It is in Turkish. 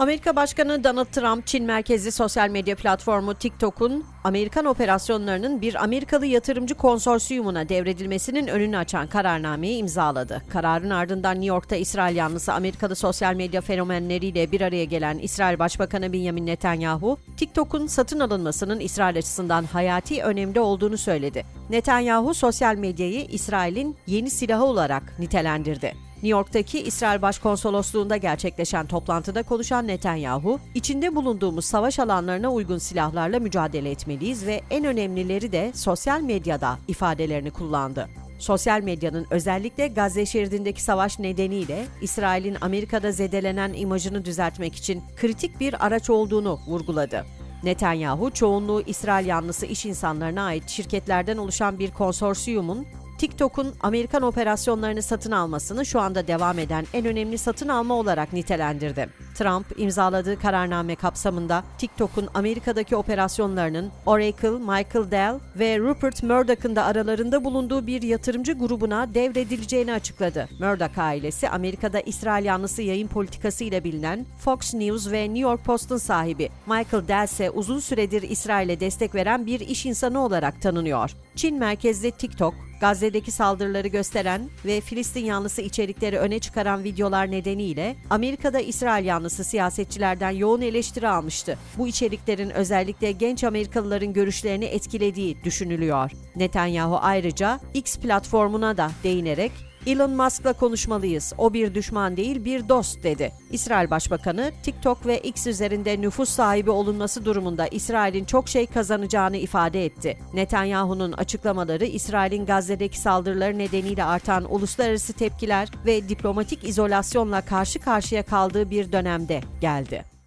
Amerika Başkanı Donald Trump, Çin merkezli sosyal medya platformu TikTok'un Amerikan operasyonlarının bir Amerikalı yatırımcı konsorsiyumuna devredilmesinin önünü açan kararnameyi imzaladı. Kararın ardından New York'ta İsrail yanlısı Amerikalı sosyal medya fenomenleriyle bir araya gelen İsrail Başbakanı Benjamin Netanyahu, TikTok'un satın alınmasının İsrail açısından hayati önemli olduğunu söyledi. Netanyahu sosyal medyayı İsrail'in yeni silahı olarak nitelendirdi. New York'taki İsrail Başkonsolosluğu'nda gerçekleşen toplantıda konuşan Netanyahu, içinde bulunduğumuz savaş alanlarına uygun silahlarla mücadele etmeliyiz ve en önemlileri de sosyal medyada ifadelerini kullandı. Sosyal medyanın özellikle Gazze şeridindeki savaş nedeniyle İsrail'in Amerika'da zedelenen imajını düzeltmek için kritik bir araç olduğunu vurguladı. Netanyahu, çoğunluğu İsrail yanlısı iş insanlarına ait şirketlerden oluşan bir konsorsiyumun TikTok'un Amerikan operasyonlarını satın almasını şu anda devam eden en önemli satın alma olarak nitelendirdi. Trump imzaladığı kararname kapsamında TikTok'un Amerika'daki operasyonlarının Oracle, Michael Dell ve Rupert Murdoch'ın da aralarında bulunduğu bir yatırımcı grubuna devredileceğini açıkladı. Murdoch ailesi Amerika'da İsrail yanlısı yayın politikası ile bilinen Fox News ve New York Post'un sahibi. Michael Dell ise uzun süredir İsrail'e destek veren bir iş insanı olarak tanınıyor. Çin merkezli TikTok, Gazze'deki saldırıları gösteren ve Filistin yanlısı içerikleri öne çıkaran videolar nedeniyle Amerika'da İsrail yanlısı siyasetçilerden yoğun eleştiri almıştı. Bu içeriklerin özellikle genç Amerikalıların görüşlerini etkilediği düşünülüyor. Netanyahu ayrıca X platformuna da değinerek Elon Musk'la konuşmalıyız. O bir düşman değil, bir dost dedi. İsrail Başbakanı TikTok ve X üzerinde nüfus sahibi olunması durumunda İsrail'in çok şey kazanacağını ifade etti. Netanyahu'nun açıklamaları İsrail'in Gazze'deki saldırıları nedeniyle artan uluslararası tepkiler ve diplomatik izolasyonla karşı karşıya kaldığı bir dönemde geldi.